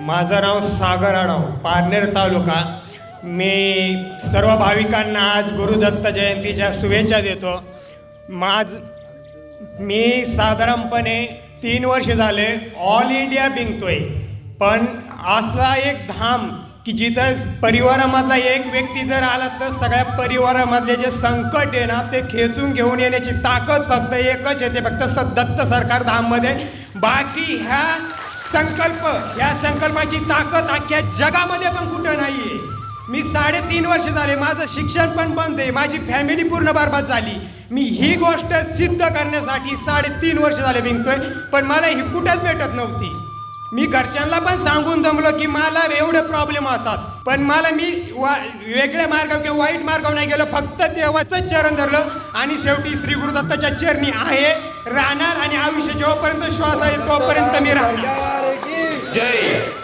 माझं नाव सागर आडाव पारनेर तालुका. मी सर्व भाविकांना आज गुरुदत्त जयंतीच्या शुभेच्छा देतो. माझ मी साधारणपणे तीन वर्ष झाले ऑल इंडिया बिंकतोय पण असला एक धाम की जिथं परिवारामधला एक व्यक्ती जर आला तर सगळ्या परिवारामधले जे संकट आहे ना ते खेचून घेऊन येण्याची ताकद फक्त एकच येते फक्त स दत्त सरकार धाममध्ये. बाकी ह्या संकल्प. या संकल्पाची ताकद अख्ख्या जगामध्ये पण कुठं नाहीये. मी साडेतीन वर्ष झाले माझं शिक्षण पण बंद आहे. माझी फॅमिली पूर्ण बरबाद झाली. मी ही गोष्ट सिद्ध करण्यासाठी साडेतीन वर्ष झाले विंकतोय पण मला ही कुठंच भेटत नव्हती. मी घरच्यांना पण सांगून जमलो की मला एवढे प्रॉब्लेम होतात. पण मला मी वा वेगळ्या मार्गावर किंवा वाईट मार्गावर नाही गेलो. फक्त देवाचंच चरण धरलं आणि शेवटी श्री गुरुदत्ताच्या चरणी आहे. राहणार आणि आयुष्य जेव्हापर्यंत श्वास आहे तोपर्यंत मी राहणार. Jay.